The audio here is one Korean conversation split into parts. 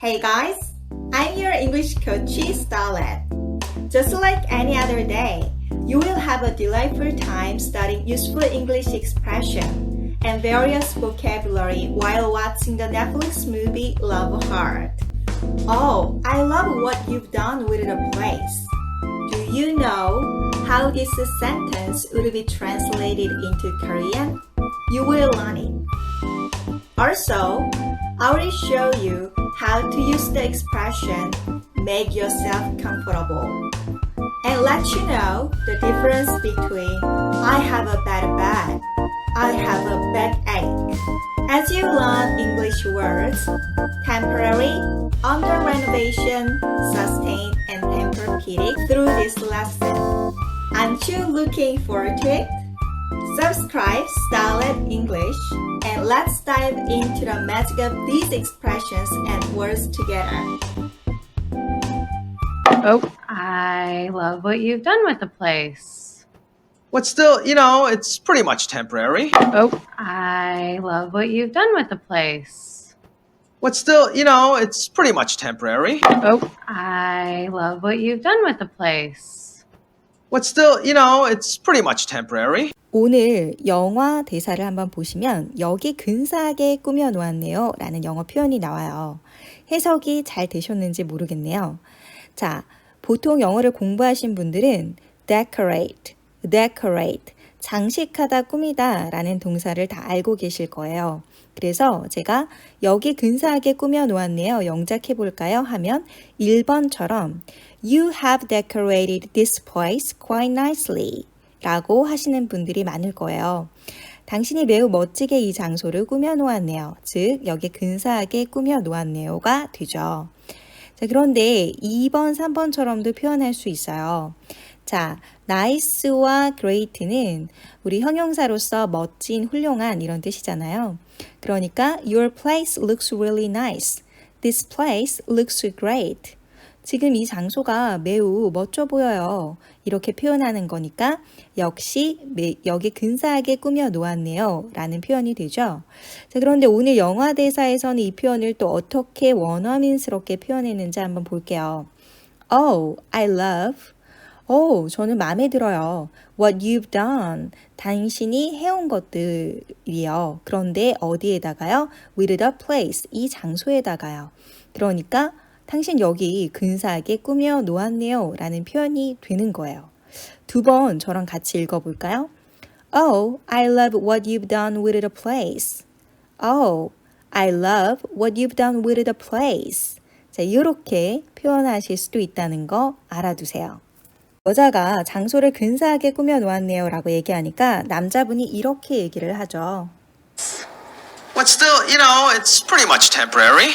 Hey guys, I'm your English coach Starlet. Just like any other day, you will have a delightful time studying useful English expression and various vocabulary while watching the Netflix movie Love Heart. Oh, I love what you've done with the place. Do you know how this sentence would be translated into Korean? You will learn it. Also, I will show you how to use the expression make yourself comfortable and let you know the difference between I have a bad back, I have a backache. As you learn English words, temporary, under renovation, sustain, and Tempur-Pedic through this lesson. Aren't you looking forward to it? Subscribe Starlet English and let's dive into the magic of these expressions and words together. Oh, I love what you've done with the place. What's still, you know, it's pretty much temporary. Oh, I love what you've done with the place. What's still, you know, it's pretty much temporary. Oh, I love what you've done with the place. What's still, you know, it's pretty much temporary. 오늘 영화 대사를 한번 보시면 여기 근사하게 꾸며 놓았네요 라는 영어 표현이 나와요. 해석이 잘 되셨는지 모르겠네요. 자, 보통 영어를 공부하신 분들은 decorate, decorate, 장식하다, 꾸미다 라는 동사를 다 알고 계실 거예요. 그래서 제가 여기 근사하게 꾸며 놓았네요. 영작해 볼까요? 하면 1번처럼 You have decorated this place quite nicely. 라고 하시는 분들이 많을 거예요. 당신이 매우 멋지게 이 장소를 꾸며 놓았네요. 즉, 여기 근사하게 꾸며 놓았네요가 되죠. 자, 그런데 2번, 3번처럼도 표현할 수 있어요. 자, nice와 great는 우리 형용사로서 멋진, 훌륭한 이런 뜻이잖아요. 그러니까 your place looks really nice. This place looks great. 지금 이 장소가 매우 멋져 보여요. 이렇게 표현하는 거니까 역시 매- 여기 근사하게 꾸며 놓았네요. 라는 표현이 되죠. 자, 그런데 오늘 영화 대사에서는 이 표현을 또 어떻게 원어민스럽게 표현했는지 한번 볼게요. Oh, I love. Oh, 저는 마음에 들어요. What you've done. 당신이 해온 것들이요. 그런데 어디에다가요? With the place. 이 장소에다가요. 그러니까 당신 여기 근사하게 꾸며 놓았네요. 라는 표현이 되는 거예요. 두 번 저랑 같이 읽어볼까요? Oh, I love what you've done with the place. Oh, I love what you've done with the place. 자, 이렇게 표현하실 수도 있다는 거 알아두세요. 여자가 장소를 근사하게 꾸며 놓았네요 라고 얘기하니까 남자분이 이렇게 얘기를 하죠. What's still, you know, it's pretty much temporary.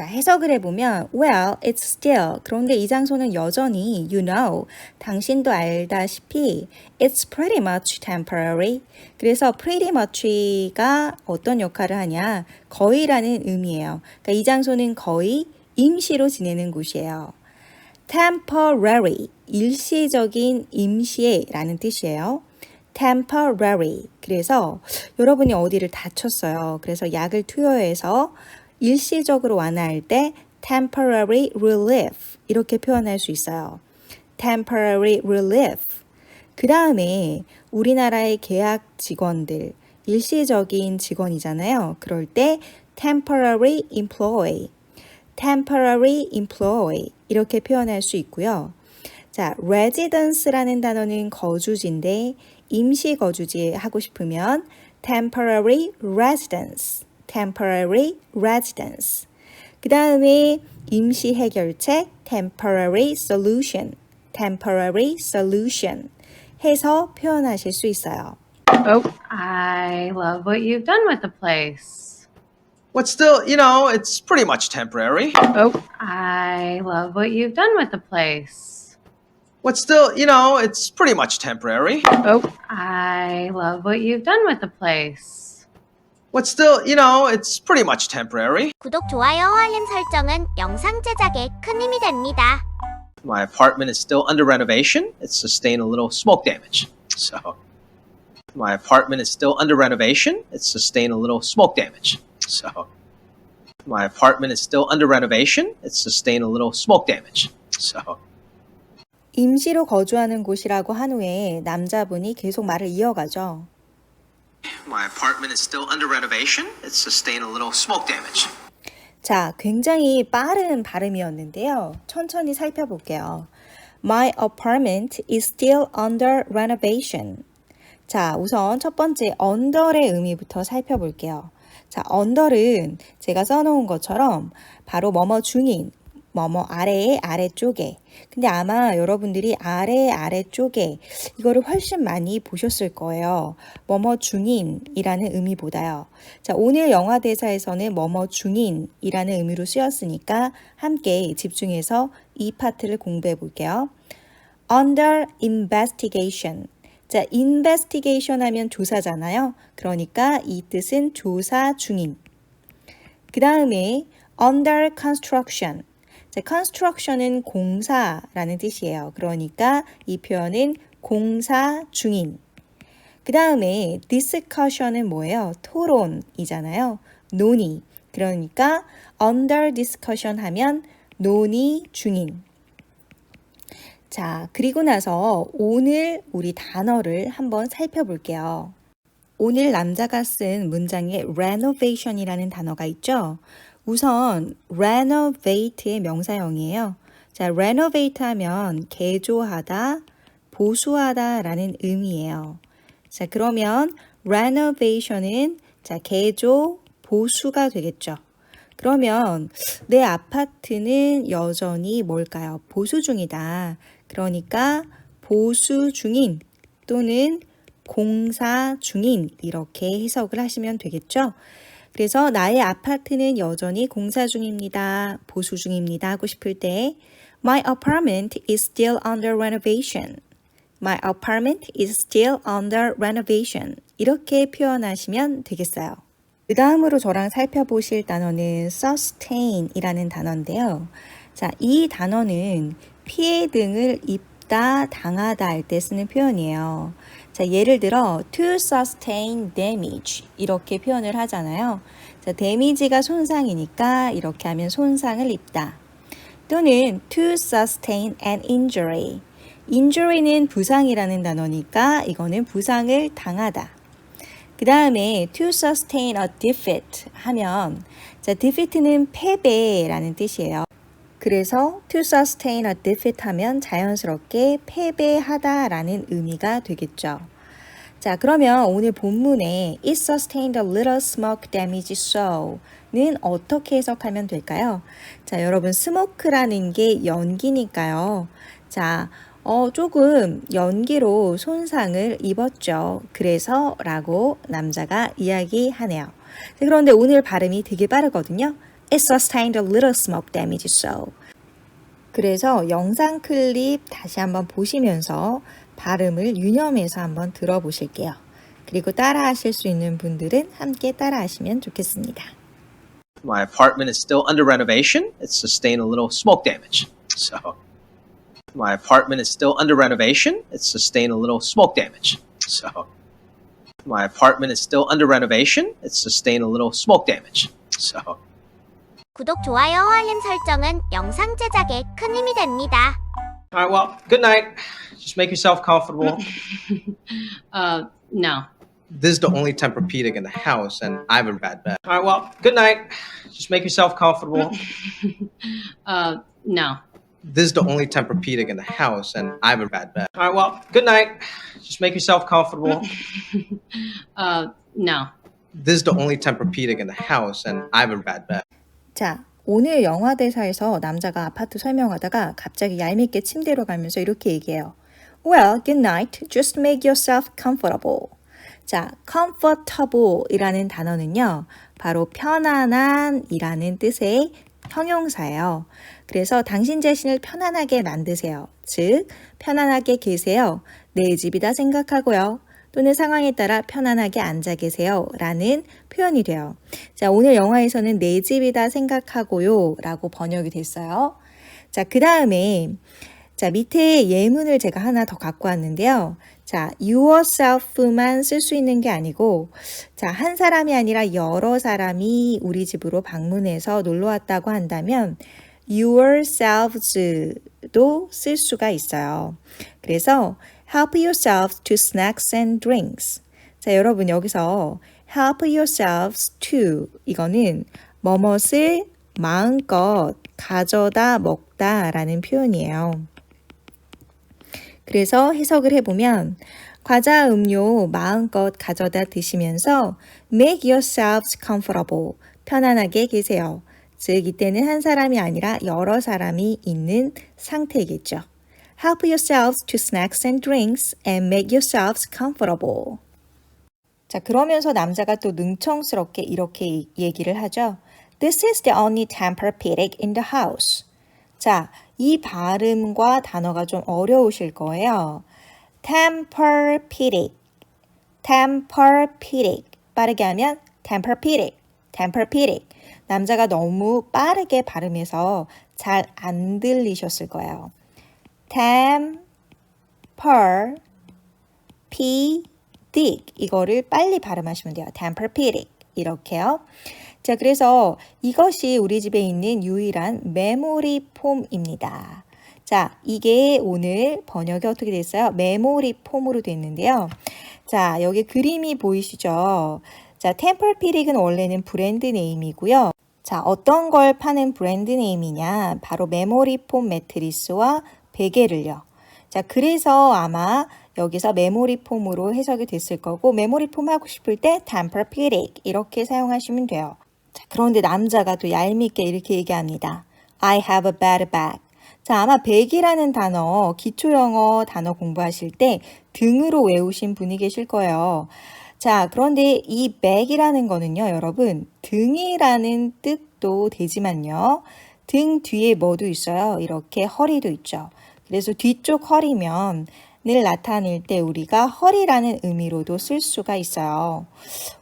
자, 해석을 해보면, well, it's still. 그런데 이 장소는 여전히, you know, 당신도 알다시피, it's pretty much temporary. 그래서 pretty much가 어떤 역할을 하냐? 거의라는 의미예요. 그러니까 이 장소는 거의 임시로 지내는 곳이에요. temporary, 일시적인 임시의 라는 뜻이에요. temporary. 그래서 여러분이 어디를 다쳤어요. 그래서 약을 투여해서 일시적으로 완화할 때 temporary relief 이렇게 표현할 수 있어요. temporary relief. 그 다음에 우리나라의 계약 직원들, 일시적인 직원이잖아요. 그럴 때 temporary employee, temporary employee 이렇게 표현할 수 있고요. 자, residence라는 단어는 거주지인데 임시 거주지 하고 싶으면 temporary residence, temporary residence. 그 다음에 임시 해결책 temporary solution, temporary solution 해서 표현하실 수 있어요. Oh, I love what you've done with the place. What's still, you know, it's pretty much temporary. Oh, I love what you've done with the place. What's still, you know, it's pretty much temporary. Oh, I love what you've done with the place. What's still, you know, it's pretty much temporary. 구독, 좋아요, 알림 설정은 영상 제작에 큰 힘이 됩니다. My apartment is still under renovation. It's sustained a little smoke damage. So, my apartment is still under renovation. It's sustained a little smoke damage. So, My apartment is still under renovation. It's sustained a little smoke damage. So, 임시로 거주하는 곳이라고 한 후에 남자분이 계속 말을 이어가죠. My apartment is still under renovation. It's sustained a little smoke damage. 자, 굉장히 빠른 발음이었는데요. 천천히 살펴볼게요. My apartment is still under renovation. 자, 우선 첫 번째 under의 의미부터 살펴볼게요. 자, under은 제가 써놓은 것처럼 바로 뭐뭐 중인, 뭐뭐 아래에 아래쪽에. 근데 아마 여러분들이 아래 아래쪽에 이거를 훨씬 많이 보셨을 거예요. 뭐뭐 중인이라는 의미보다요. 자, 오늘 영화 대사에서는 뭐뭐 중인이라는 의미로 쓰였으니까 함께 집중해서 이 파트를 공부해 볼게요. under investigation. 자, investigation 하면 조사잖아요. 그러니까 이 뜻은 조사 중인. 그 다음에 under construction. 자, construction은 공사라는 뜻이에요. 그러니까 이 표현은 공사 중인. 그 다음에 discussion은 뭐예요? 토론이잖아요. 논의. 그러니까 under discussion 하면 논의 중인. 자, 그리고 나서 오늘 우리 단어를 한번 살펴볼게요. 오늘 남자가 쓴 문장에 renovation이라는 단어가 있죠. 우선 renovate의 명사형이에요. 자, renovate 하면 개조하다, 보수하다라는 의미예요. 자, 그러면 renovation은 자, 개조, 보수가 되겠죠. 그러면 내 아파트는 여전히 뭘까요? 보수 중이다. 그러니까 보수 중인 또는 공사 중인 이렇게 해석을 하시면 되겠죠. 그래서 나의 아파트는 여전히 공사 중입니다. 보수 중입니다. 하고 싶을 때 My apartment is still under renovation. My apartment is still under renovation. 이렇게 표현하시면 되겠어요. 그 다음으로 저랑 살펴보실 단어는 sustain이라는 단어인데요. 자, 이 단어는 피해 등을 입다, 당하다 할 때 쓰는 표현이에요. 자, 예를 들어 to sustain damage 이렇게 표현을 하잖아요. 자, damage가 손상이니까 이렇게 하면 손상을 입다. 또는 to sustain an injury. injury는 부상이라는 단어니까 이거는 부상을 당하다. 그 다음에 to sustain a defeat 하면 자, defeat는 패배라는 뜻이에요. 그래서 to sustain a defeat 하면 자연스럽게 패배하다라는 의미가 되겠죠. 자, 그러면 오늘 본문에 it sustained a little smoke damage so는 어떻게 해석하면 될까요? 자, 여러분 smoke라는 게 연기니까요. 자, 어, 조금 연기로 손상을 입었죠. 그래서 라고 남자가 이야기하네요. 자, 그런데 오늘 발음이 되게 빠르거든요. It sustained a little smoke damage so. 그래서 영상 클립 다시 한번 보시면서 발음을 유념해서 한번 들어보실게요. 그리고 따라 하실 수 있는 분들은 함께 따라 하시면 좋겠습니다. My apartment is still under renovation. It's sustained a little smoke damage. So, my apartment is still under renovation. It's sustained a little smoke damage. So, my apartment is still under renovation. It's sustained a little smoke damage. So, 구독, 좋아요, 알림 설정은 영상 제작에 큰 힘이 됩니다. all right, well, good night. Just make yourself comfortable. Uh, no. this is the only Tempur-Pedic in the house, and I have a bad bed. All right, well, good night. Just make yourself comfortable. Uh, no. this is the only Tempur-Pedic in the house, and I have a bad bed. All right, well, good night. Just make yourself comfortable. Uh, no. this is the only Tempur-Pedic in the house, and I have a bad bed. 자, 오늘 영화 대사에서 남자가 아파트 설명하다가 갑자기 얄밉게 침대로 가면서 이렇게 얘기해요. Well, good night. Just make yourself comfortable. 자, comfortable 이라는 단어는요, 바로 편안한 이라는 뜻의 형용사예요. 그래서 당신 자신을 편안하게 만드세요. 즉, 편안하게 계세요. 내 집이다 생각하고요. 또는 상황에 따라 편안하게 앉아 계세요. 라는 표현이 돼요. 자, 오늘 영화에서는 내 집이다 생각하고요. 라고 번역이 됐어요. 자, 그 다음에, 자, 밑에 예문을 제가 하나 더 갖고 왔는데요. 자, yourself만 쓸 수 있는 게 아니고, 자, 한 사람이 아니라 여러 사람이 우리 집으로 방문해서 놀러 왔다고 한다면, yourselves도 쓸 수가 있어요. 그래서, help yourselves to snacks and drinks. 자, 여러분 여기서 help yourselves to 이거는 뭐뭇을 마음껏 가져다 먹다 라는 표현이에요. 그래서 해석을 해보면 과자 음료 마음껏 가져다 드시면서 make yourselves comfortable 편안하게 계세요. 즉 이때는 한 사람이 아니라 여러 사람이 있는 상태겠죠. Help yourselves to snacks and drinks and make yourselves comfortable. 자, 그러면서 남자가 또 능청스럽게 이렇게 얘기를 하죠. This is the only Tempur-Pedic in the house. 자, 이 발음과 단어가 좀 어려우실 거예요. Tempur-Pedic, Tempur-Pedic. 빠르게 하면 Tempur-Pedic, Tempur-Pedic. 남자가 너무 빠르게 발음해서 잘 안 들리셨을 거예요. Tempur, P, dick 이거를 빨리 발음하시면 돼요. Tempur-Pedic 이렇게요. 자, 그래서 이것이 우리 집에 있는 유일한 메모리 폼입니다. 자, 이게 오늘 번역이 어떻게 됐어요? 메모리 폼으로 됐는데요. 자, 여기 그림이 보이시죠? 자, 템플피릭은 원래는 브랜드 네임이고요. 자, 어떤 걸 파는 브랜드 네임이냐? 바로 메모리 폼 매트리스와 베개를요. 자, 그래서 아마 여기서 메모리 폼으로 해석이 됐을 거고 메모리 폼 하고 싶을 때 Tempur-Pedic 이렇게 사용하시면 돼요. 자, 그런데 남자가 또 얄밉게 이렇게 얘기합니다. I have a bad back. 자, 아마 백이라는 단어, 기초 영어 단어 공부하실 때 등으로 외우신 분이 계실 거예요. 자, 그런데 이 백이라는 거는요, 여러분, 등이라는 뜻도 되지만요. 등 뒤에 뭐도 있어요? 이렇게 허리도 있죠. 그래서 뒤쪽 허리면 늘 나타낼 때 우리가 허리라는 의미로도 쓸 수가 있어요.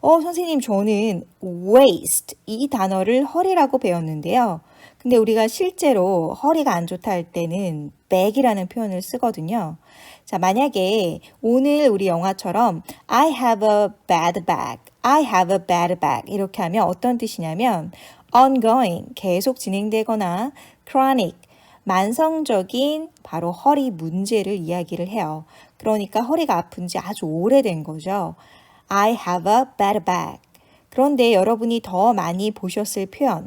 어, 선생님, 저는 waist 이 단어를 허리라고 배웠는데요. 근데 우리가 실제로 허리가 안 좋다 할 때는 back이라는 표현을 쓰거든요. 자, 만약에 오늘 우리 영화처럼 I have a bad back, I have a bad back 이렇게 하면 어떤 뜻이냐면 ongoing, 계속 진행되거나 chronic, 만성적인 바로 허리 문제를 이야기를 해요. 그러니까 허리가 아픈 지 아주 오래된 거죠. I have a bad back. 그런데 여러분이 더 많이 보셨을 표현.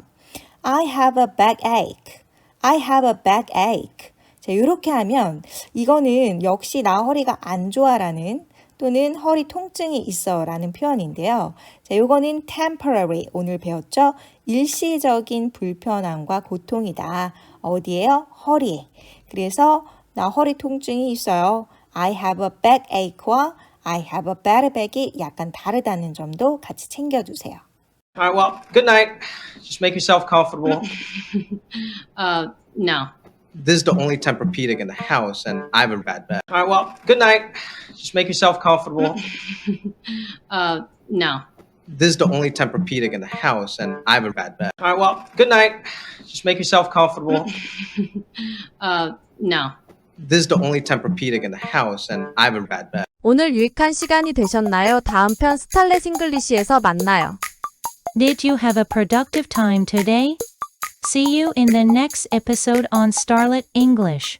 I have a backache. I have a backache. 자, 이렇게 하면 이거는 역시 나 허리가 안 좋아라는 또는 허리 통증이 있어 라는 표현인데요. 자, 요거는 temporary 오늘 배웠죠? 일시적인 불편함과 고통이다. 어디에요? 허리에. 그래서 나 허리 통증이 있어요. I have a backache와 I have a bad back이 약간 다르다는 점도 같이 챙겨주세요. All right, well, good night. Just make yourself comfortable. Uh, no. this is the only Tempur-Pedic in the house, and I have a bad back. All right, well, good night. Just make yourself comfortable. Uh, no. this is the only Tempur-Pedic in the house, and I have a bad back. All right, well, good night. Just make yourself comfortable. Uh, no. this is the only Tempur-Pedic in the house, and I have a bad back. 오늘 유익한 시간이 되셨나요? 다음 편 스탈렛 잉글리시에서 만나요. Did you have a productive time today? See you in the next episode on Starlet English.